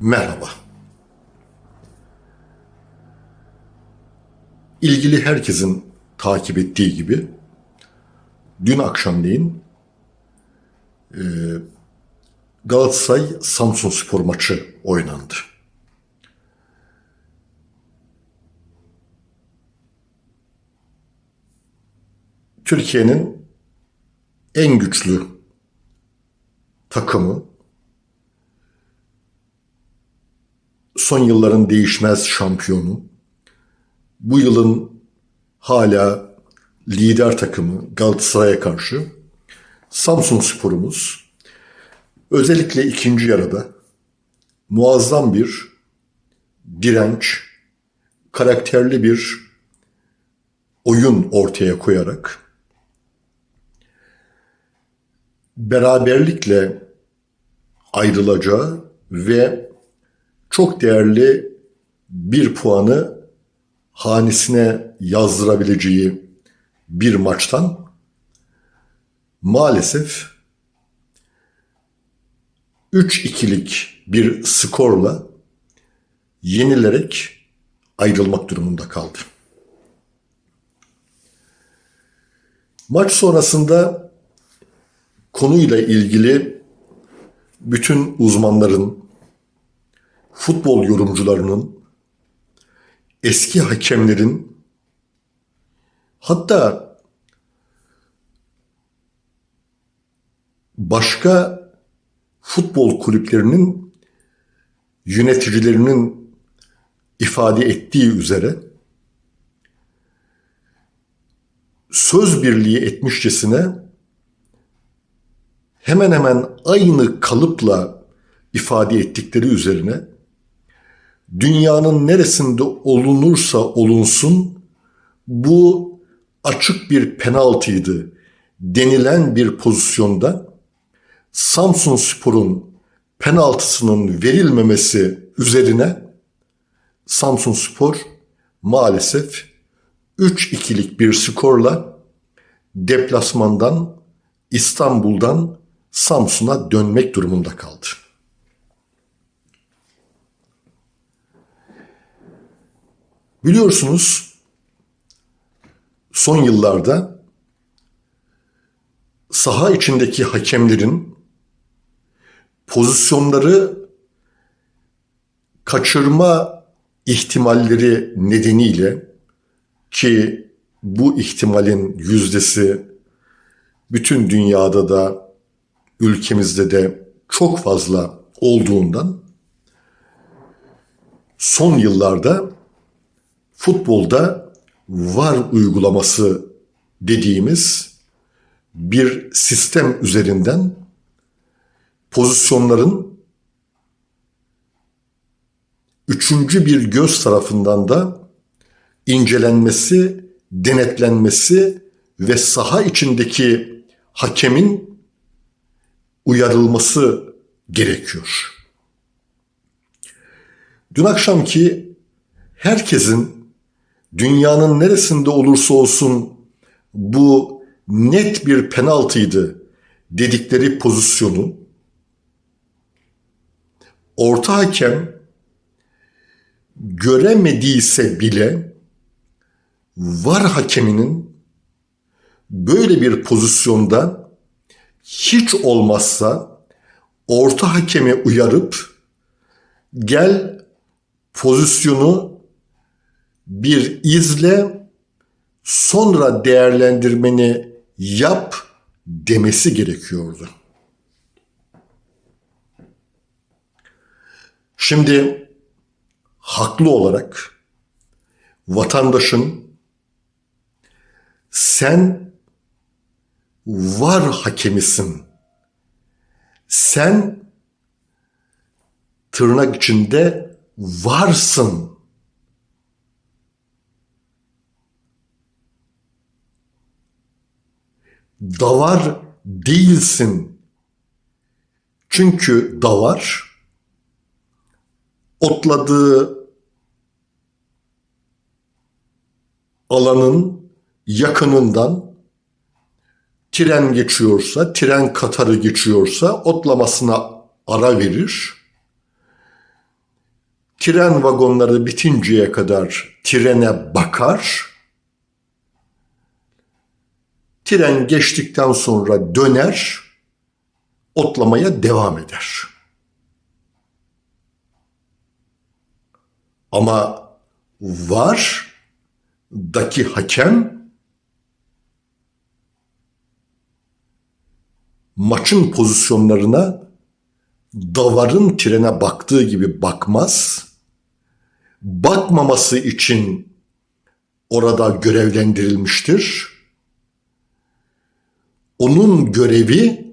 Merhaba. İlgili herkesin takip ettiği gibi dün akşamleyin e, Galatasaray Samsun Spor maçı oynandı. Türkiye'nin en güçlü takımı son yılların değişmez şampiyonu, bu yılın hala lider takımı Galatasaray'a karşı Samsun Spor'umuz. Özellikle ikinci yarıda muazzam bir direnç, karakterli bir oyun ortaya koyarak beraberlikle ayrılacağı ve çok değerli bir puanı hanesine yazdırabileceği bir maçtan maalesef 3-2'lik bir skorla yenilerek ayrılmak durumunda kaldı. Maç sonrasında konuyla ilgili bütün uzmanların, futbol yorumcularının, eski hakemlerin, hatta başka futbol kulüplerinin yöneticilerinin ifade ettiği üzere söz birliği etmişçesine hemen hemen aynı kalıpla ifade ettikleri üzerine dünyanın neresinde olunursa olunsun bu açık bir penaltıydı denilen bir pozisyonda Samsun Spor'un penaltısının verilmemesi üzerine Samsun Spor maalesef 3-2'lik bir skorla deplasmandan İstanbul'dan Samsun'a dönmek durumunda kaldı. Biliyorsunuz son yıllarda saha içindeki hakemlerin pozisyonları kaçırma ihtimalleri nedeniyle ki bu ihtimalin yüzdesi bütün dünyada da ülkemizde de çok fazla olduğundan son yıllarda futbolda var uygulaması dediğimiz bir sistem üzerinden pozisyonların üçüncü bir göz tarafından da incelenmesi, denetlenmesi ve saha içindeki hakemin uyarılması gerekiyor. Dün akşamki herkesin dünyanın neresinde olursa olsun bu net bir penaltıydı dedikleri pozisyonu orta hakem göremediyse bile var hakeminin böyle bir pozisyonda hiç olmazsa orta hakemi uyarıp gel pozisyonu bir izle sonra değerlendirmeni yap demesi gerekiyordu. Şimdi haklı olarak vatandaşın sen var hakemisin. Sen tırnak içinde varsın. Davar değilsin. Çünkü davar otladığı alanın yakınından tren geçiyorsa, tren katarı geçiyorsa otlamasına ara verir. tren vagonları bitinceye kadar trene bakar. Tren geçtikten sonra döner, otlamaya devam eder. Ama var daki hakem maçın pozisyonlarına davarın trene baktığı gibi bakmaz. Bakmaması için orada görevlendirilmiştir. Onun görevi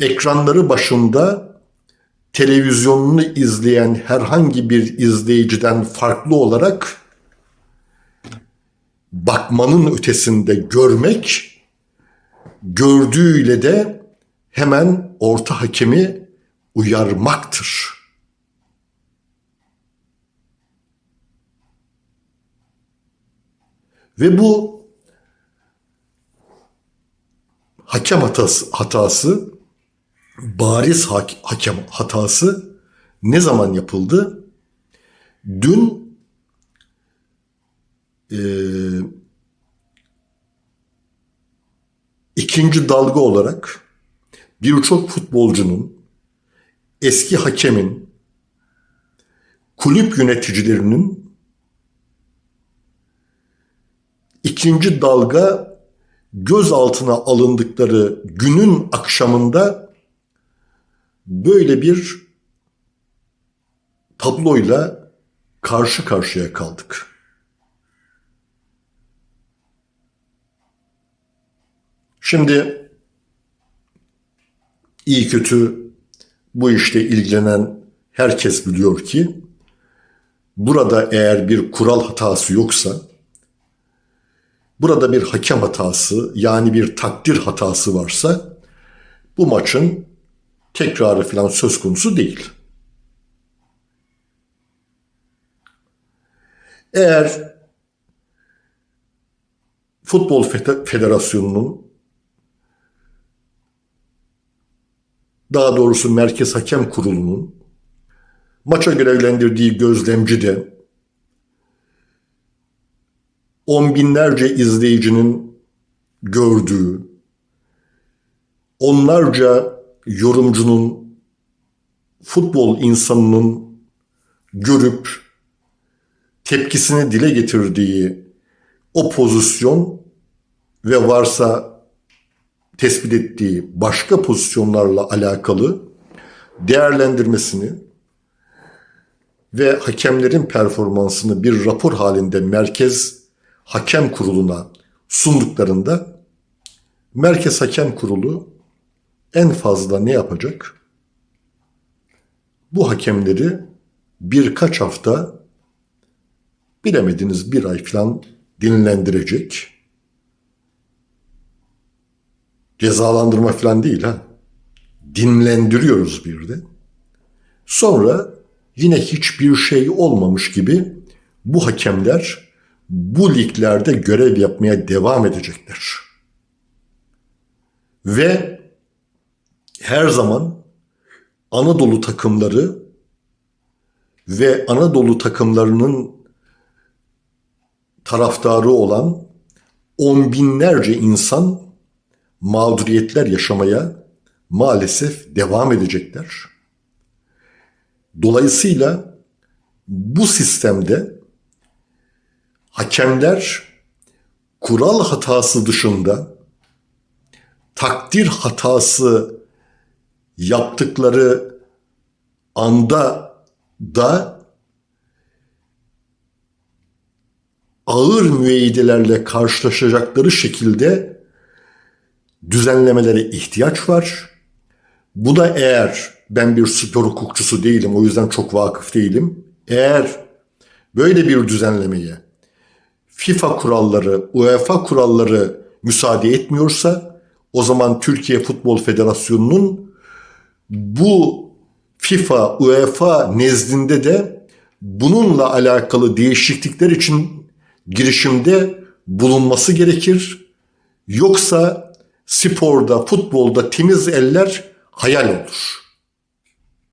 ekranları başında televizyonunu izleyen herhangi bir izleyiciden farklı olarak bakmanın ötesinde görmek, gördüğüyle de hemen orta hakemi uyarmaktır. Ve bu hakem hatası, hatası bariz hak- hakem hatası ne zaman yapıldı? Dün eee, ikinci dalga olarak birçok futbolcunun, eski hakemin, kulüp yöneticilerinin ikinci dalga gözaltına alındıkları günün akşamında böyle bir tabloyla karşı karşıya kaldık. Şimdi iyi kötü bu işte ilgilenen herkes biliyor ki burada eğer bir kural hatası yoksa burada bir hakem hatası yani bir takdir hatası varsa bu maçın tekrarı falan söz konusu değil. Eğer Futbol Fede- Federasyonu'nun daha doğrusu Merkez Hakem Kurulu'nun maça görevlendirdiği gözlemci de on binlerce izleyicinin gördüğü, onlarca yorumcunun, futbol insanının görüp tepkisini dile getirdiği o pozisyon ve varsa tespit ettiği başka pozisyonlarla alakalı değerlendirmesini ve hakemlerin performansını bir rapor halinde Merkez Hakem Kurulu'na sunduklarında Merkez Hakem Kurulu en fazla ne yapacak? Bu hakemleri birkaç hafta bilemediniz bir ay falan dinlendirecek. Cezalandırma falan değil ha. Dinlendiriyoruz bir de. Sonra yine hiçbir şey olmamış gibi bu hakemler bu liglerde görev yapmaya devam edecekler. Ve her zaman Anadolu takımları ve Anadolu takımlarının taraftarı olan on binlerce insan mağduriyetler yaşamaya maalesef devam edecekler. Dolayısıyla bu sistemde hakemler kural hatası dışında takdir hatası yaptıkları anda da ağır müeyyidelerle karşılaşacakları şekilde düzenlemelere ihtiyaç var. Bu da eğer ben bir spor hukukçusu değilim o yüzden çok vakıf değilim. Eğer böyle bir düzenlemeye FIFA kuralları, UEFA kuralları müsaade etmiyorsa o zaman Türkiye Futbol Federasyonu'nun bu FIFA, UEFA nezdinde de bununla alakalı değişiklikler için girişimde bulunması gerekir. Yoksa sporda, futbolda temiz eller hayal olur.